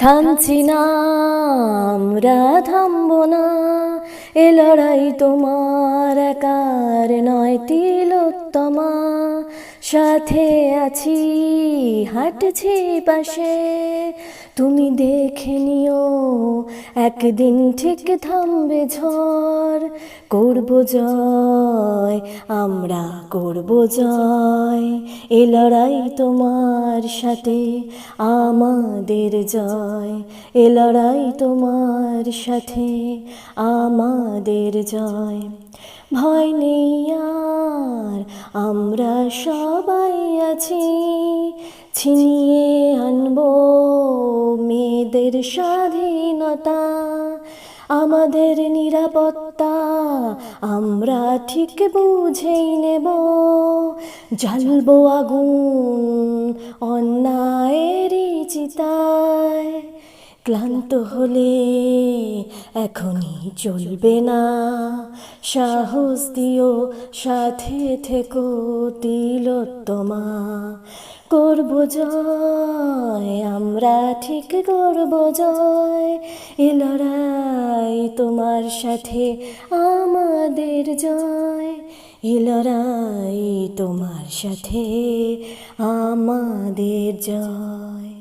থামছি না আমরা থামব না এ লড়াই তোমার একার নয় তিলোত্তমা। সাথে আছি, হাঁটছি পাশে, তুমি দেখে নিও, একদিন ঠিক থামবে ঝড়, করব করব জয় আমরা করব জয়। এ লড়াই তোমার সাথে, আমাদের জয়। এ লড়াই তোমার সাথে, আমাদের জয়। ভয় নেই আর, আমরা সবাই আছি। ছিনিয়ে আনব মেয়েদের স্বাধীনতা। আমাদের নিরাপত্তা, আমরা ঠিক বুঝেই নেব। জ্বালবো আগুন অন্যায়েরই চিতায়। ক্লান্ত হলে এখনই চলবে না। সাহস দিও, সাথে থেকো তিলোত্তমা। করব জয়, আমরা ঠিক করব জয়। এ লড়াই তোমার সাথে আমাদের জয়। এ লড়াই তোমার সাথে আমাদের জয়।